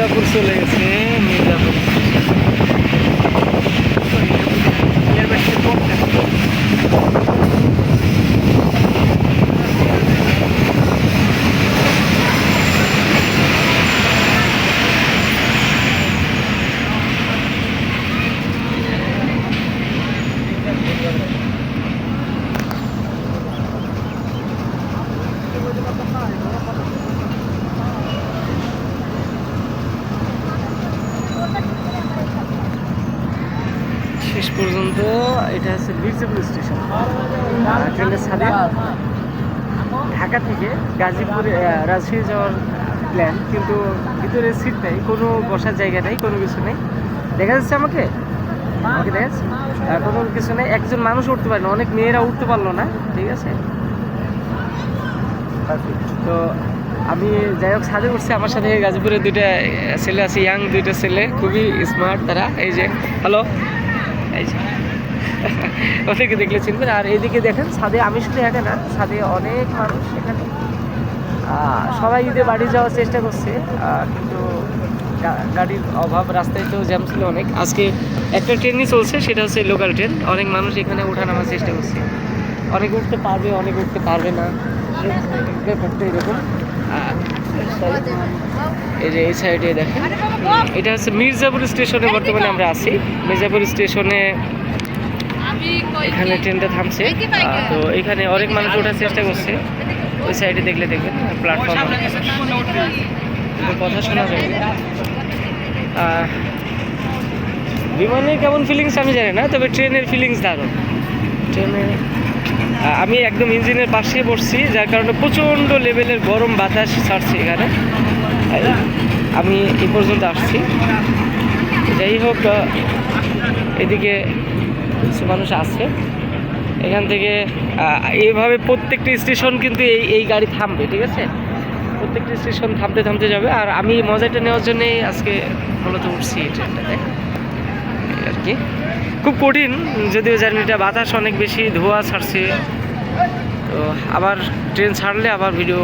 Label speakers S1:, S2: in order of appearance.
S1: মির্জাপুর চলে গেছে মির্জাপুর শেষ পর্যন্ত এটা হচ্ছে মির্জাপুর স্টেশন। ট্রেনের ছাদে। ঢাকা থেকে গাজীপুরে রাজশাহী যাওয়ার প্ল্যান কিন্তু ভিতরে সিট নেই, কোনো বসার জায়গা নেই, কোনো কিছু নেই। দেখা যাচ্ছে আমাকে? আমাকে দেখা যাচ্ছে? কোনো কিছু নেই। একজন মানুষ উঠতে পারে না, অনেক মেয়েরা উঠতে পারল না, ঠিক আছে? তো আমি যাই হোক সাথে উঠছি। আমার সাথে গাজীপুরের দুইটা ছেলে আছে, ইয়াং দুইটা ছেলে, খুবই স্মার্ট তারা। এই যে হ্যালো এই ওদেরকে দেখলে চিনবেন। আর এইদিকে দেখেন, ছাদে আমি শুধু একা না, ছাদে অনেক মানুষ এখানে। সবাই ঈদে বাড়ি যাওয়ার চেষ্টা করছে। কিন্তু গাড়ির অভাব, রাস্তায় তো জ্যাম ছিল অনেক। আজকে একটা ট্রেনই চলছে, সেটা হচ্ছে লোকাল ট্রেন অনেক মানুষ এখানে ওঠা নামার চেষ্টা করছে। অনেক উঠতে পারবে, অনেক উঠতে পারবে না। ব্যাপারটা এরকম এই যে এই সাইডে দেখেন। এটা হচ্ছে মির্জাপুর স্টেশনে বর্তমানে আমরা আছি। মির্জাপুর স্টেশনে এখানে ট্রেনটা থামছে। তো এখানে অনেক মানুষ ওঠার চেষ্টা করছে। ওই সাইডে দেখলে দেখবেন প্ল্যাটফর্ম কথা শোনা আহ, বিমানের কেমন ফিলিংস আমি জানি না তবে ট্রেনের ফিলিংস দারুণ। ট্রেনে আমি একদম ইঞ্জিনের পাশে বসছি, যার কারণে প্রচণ্ড লেভেলের গরম বাতাস ছাড়ছে এখানে। আমি এই পর্যন্ত আসছি। যাই হোক এদিকে কিছু মানুষ আছে। এখান থেকে এইভাবে প্রত্যেকটি স্টেশন কিন্তু এই এই গাড়ি থামবে, ঠিক আছে? প্রত্যেকটি স্টেশন থামতে থামতে যাবে। আর আমি মজাটা নেওয়ার জন্যেই আজকে মূলত উঠছি এই ট্রেনটাতে। আর কি খুব কঠিন, যদিও জার্নিটা বাতাস অনেক বেশি, ধোয়া ছাড়ছে। তো আবার ট্রেন ছাড়লে আবার ভিডিও